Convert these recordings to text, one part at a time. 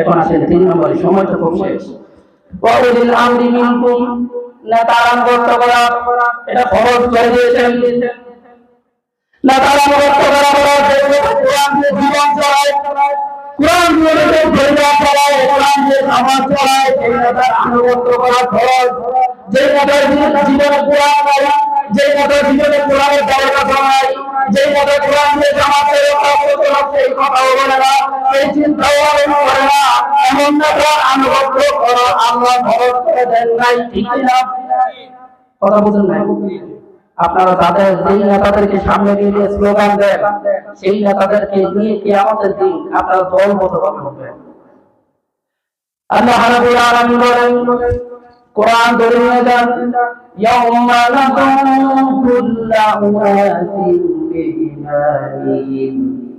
এখন আসেন, তিন নম্বরে সময় তো খুব শেষ। ওয়াউলিল আমরি মিনকুম নেতার আনুগত্য করা এটা ফরজ করে দিয়েছেন নেতার আনুগত্য করা ফরজ যেগুলো কোরআন জীবন চলায়, কোরআন দিয়ে পরিবার চলায়, কোরআন দিয়ে সমাজ চলায় সেই নেতার আনুগত্য করা ফরজ যে নেতার জীবনে কোরআন নাই, যে নেতার জীবনে কোরআনের দরজা চলায় যে নেতার কোরআন দিয়ে আপনারা তাদের যেই নেতাদেরকে সামনে দিয়ে স্লোগান দেন, সেই নেতাদেরকে দিয়ে কি আমাদের দিন? আপনারা দল মতো কোরআন ধরে নিয়ে ইয়াউমা নাদউ কুল্লা উনাসিন বিইমানিহিম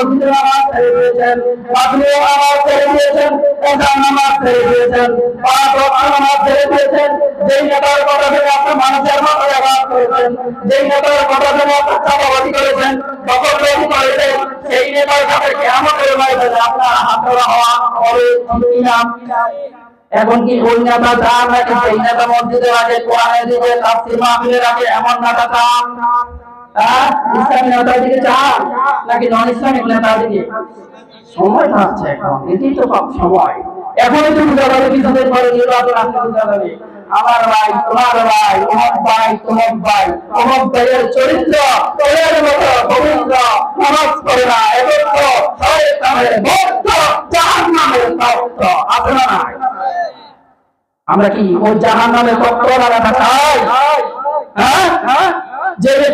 আমাদের মসজিদে নামাজ ছেড়ে দিয়েছেন ছেড়ে দিয়েছেন নামাজ ছেড়ে দিয়েছেন এখন কি ওই নেতা চান নাকি সেই নেতা মসজিদে রাখে কোরআনের দিকে রাখে এমন নেতা হ্যাঁ ইসলামী নেতার দিকে চান? নাকি নন ইসলামিক দিকে? সময় থাকছে এখন তো সময়। পরে আমার ভাই, তোমার ভাই অমক ভাই ভাই অমক ভাইয়ের চরিত্র করে না এবং তো শয়তানের ভক্ত, জাহান্নামের ভক্ত, আছে না আমরা কি ওই জাহান নামে কষ্ট লাগাতে চাই হ্যাঁ? যে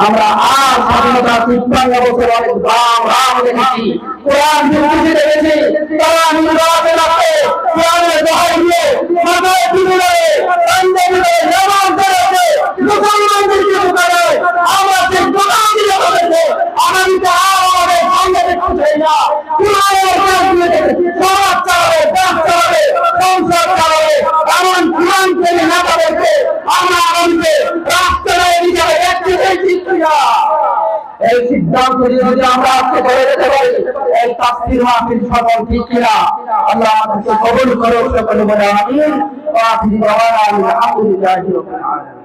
আমরা আর স্বাধীনতা তিপ্পান্ন বছর অনেক রাম রাম দেখেছি। কোরআন বিরোধী দেখেছি, তারা নির্বাচন আছে কোরআনের দোহাই দিয়ে মাথায় তুলে দেয় কান্দে দিলে নামাজ ধরেছে মুসলমানদেরকে ঢুকাবে আমরা সেই দোকান দিয়ে বলেছে আগামীতে আর আমাদের সামনে দেখতে চাই না কোরআনের কাজ দিয়ে সমাজ চালাবে দেশ চালাবে সংসার চালাবে এমন কোরআন প্রেমী নেতাদেরকে আমরা আগামীতে রাষ্ট্রের বিচারে একটি চিত্র এই সিদ্ধান্ত নিয়ে যদি আমরা আজকে করে যেতে পারি এই তাফসীর মাহফিল সফল ঠিক কিনা? আল্লাহ আমাদেরকে কবুল করো সকলে বলে আমিন। ওয়া আখিরি দাওয়ানা আলহামদুলিল্লাহি রাব্বিল আলামিন।